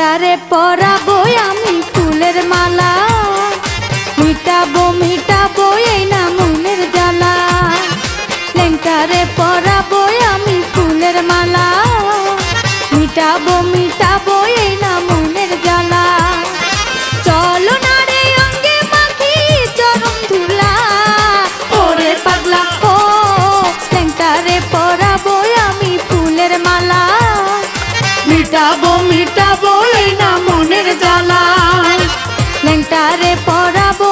তারে পরা বই আমি ফুলের মালা। মিটাবো মিটাবো, এই না মনের জ্বালা। পরা বই আমি ফুলের মালা। মিটাবো মিটাবো, এই না মনের পড়াবো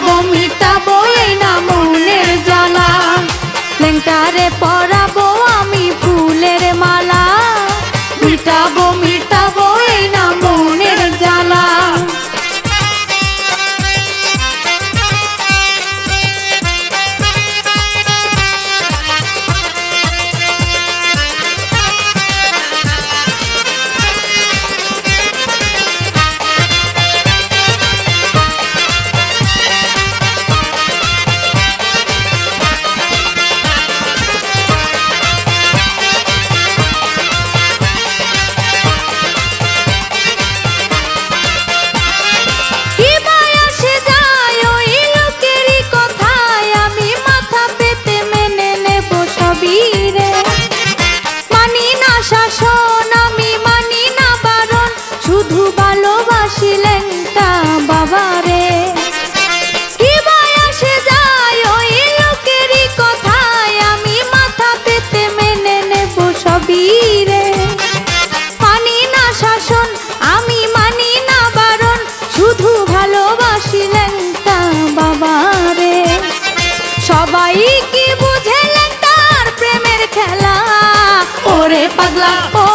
tá पी ওরে পাগলা ও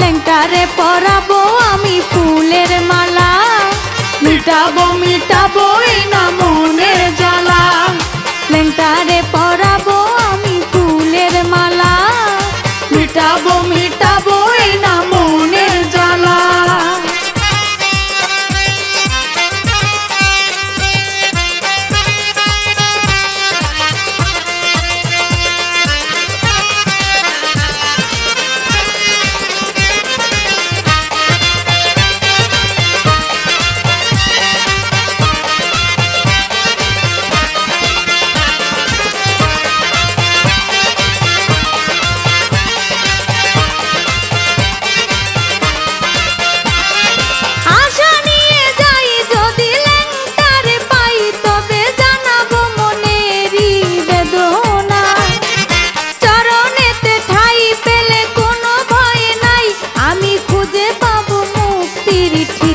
ল্যাংটারে পরাবো আমি।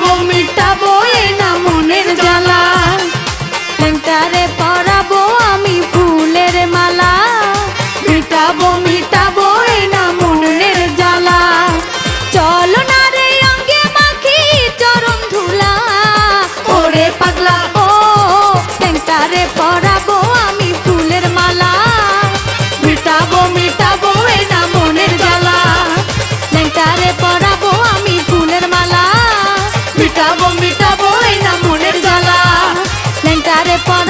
মিটাবো মিটাবো মিটাবো এই না মনের জ্বালা। লেঙ্কারে পান